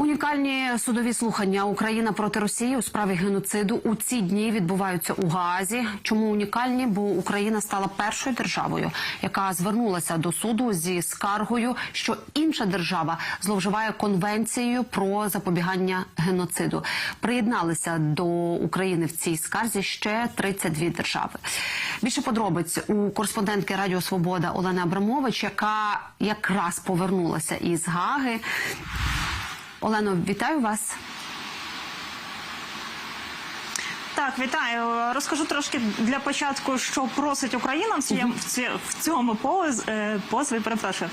Унікальні судові слухання Україна проти Росії у справі геноциду у ці дні відбуваються у Гаазі. Чому унікальні? Бо Україна стала першою державою, яка звернулася до суду зі скаргою, що інша держава зловживає конвенцією про запобігання геноциду. Приєдналися до України в цій скарзі ще 32 держави. Більше подробиць у кореспондентки Радіо Свобода Олени Абрамович, яка якраз повернулася із Гаги. Олено, вітаю вас. Так, вітаю. Розкажу трошки для початку, що просить Україна в цьому, в цьому е, позові. Перепрошую.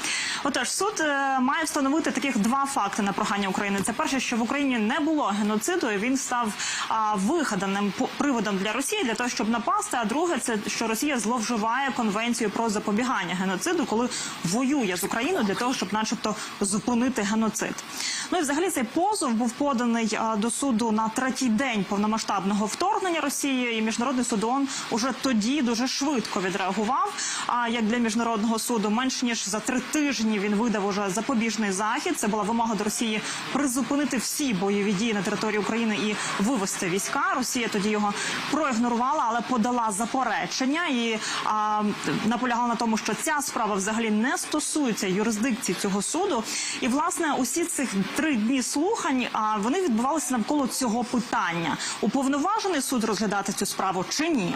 Отож, суд е, має встановити таких два факти на прохання України. Це перше, що в Україні не було геноциду, і він став а, вигаданим приводом для Росії для того, щоб напасти. А друге, це що Росія зловживає конвенцію про запобігання геноциду, коли воює з Україною для того, щоб, начебто, зупинити геноцид. Ну і взагалі цей позов був поданий а, до суду на третій день повномасштабного вторгнення Росії, і міжнародний суд ООН уже тоді дуже швидко відреагував. А як для міжнародного суду, менш ніж за три тижні він видав уже запобіжний захід. Це була вимога до Росії призупинити всі бойові дії на території України і вивести війська. Росія тоді його проігнорувала, але подала заперечення і а, наполягала на тому, що ця справа взагалі не стосується юрисдикції цього суду. І власне усі цих три дні слухань а вони відбувалися навколо цього питання: уповноважений суд розглядати цю справу чи ні.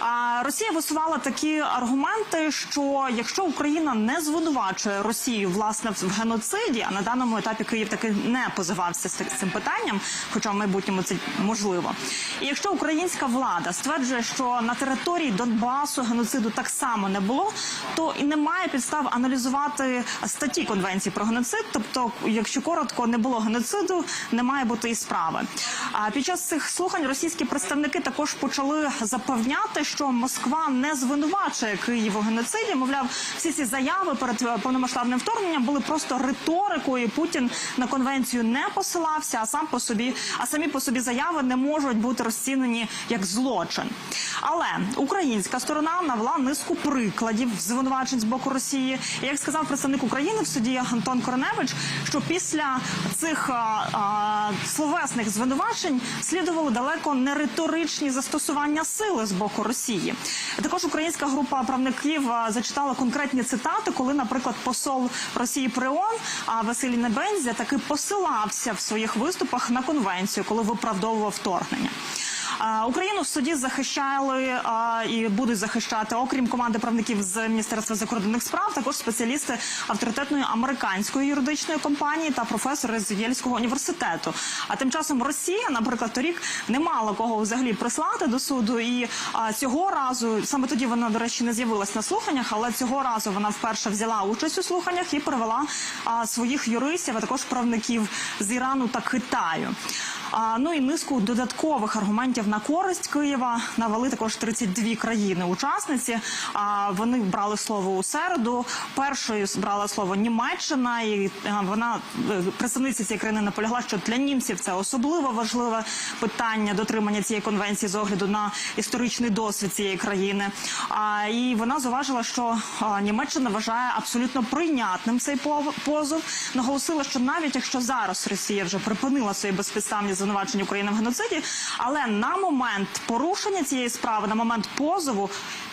А Росія висувала такі аргументи, що якщо Україна не звинувачує Росію власне в геноциді, а на даному етапі Київ таки не позивався з цим питанням, хоча в майбутньому це можливо. І якщо українська влада стверджує, що на території Донбасу геноциду так само не було, то і немає підстав аналізувати статті конвенції про геноцид. Тобто, якщо коротко, не було геноциду, не має бути і справи. А під час цих слухань російські представники також почали запевняти, що Москва не звинувачує Київ у геноциді. Мовляв, всі ці заяви перед е, повномасштабним вторгненням були просто риторикою. Путін на конвенцію не посилався, а сам по собі, а самі по собі заяви не можуть бути розцінені як злочин. Але українська сторона навела низку прикладів звинувачень з боку Росії. І, як сказав представник України в суді Антон Корневич, що після цих а, а, словесних звинувачень слідували далеко не риторичні застосування сили з боку Росії. Також українська група правників зачитала конкретні цитати, коли, наприклад, посол Росії при ООН Василій Небензя таки посилався в своїх виступах на конвенцію, коли виправдовував вторгнення. Україну в суді захищали і будуть захищати, окрім команди правників з Міністерства закордонних справ, також спеціалісти авторитетної американської юридичної компанії та професори з Єльського університету. А тим часом Росія, наприклад, торік не мала кого взагалі прислати до суду. І цього разу саме тоді вона, до речі, не з'явилась на слуханнях, але цього разу вона вперше взяла участь у слуханнях і привела своїх юристів, а також правників з Ірану та Китаю. А, ну і низку додаткових аргументів на користь Києва навели також 32 країни-учасниці. А вони брали слово у середу. Першою брала слово Німеччина, і вона е, представниця цієї країни наполягла, що для німців це особливо важливе питання дотримання цієї конвенції з огляду на історичний досвід цієї країни. А і вона зауважила, що Німеччина вважає абсолютно прийнятним цей позов. Наголосила, що навіть якщо зараз Росія вже припинила свої безпідставні звинувачення України в геноциді, але на момент порушення цієї справи, на момент позову.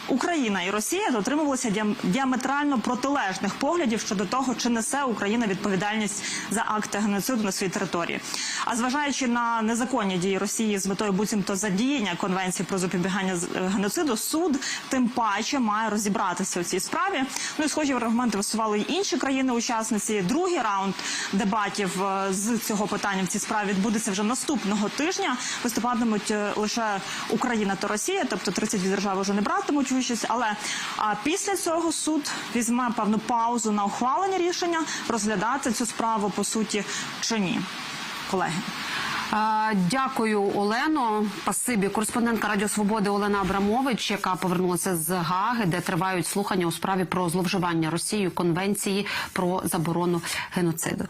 Україна і Росія дотримувалися діам- діаметрально протилежних поглядів щодо того, чи несе Україна відповідальність за акти геноциду на своїй території. А зважаючи на незаконні дії Росії з метою буцімто задіяння конвенції про запобігання е, геноциду, суд тим паче має розібратися у цій справі. Ну і схожі аргументи висували й інші країни-учасниці. Другий раунд дебатів е, з цього питання в цій справі відбудеться вже наступного тижня. Виступатимуть е, лише Україна та Росія, тобто 32 держави вже не братимуть участь. Але а після цього суд візьме певну паузу на ухвалення рішення розглядати цю справу по суті чи ні, колеги. Дякую, Олено. Пасибі. Кореспондентка Радіо Свободи Олена Абрамович, яка повернулася з Гаги, де тривають слухання у справі про зловживання Росією конвенції про заборону геноциду.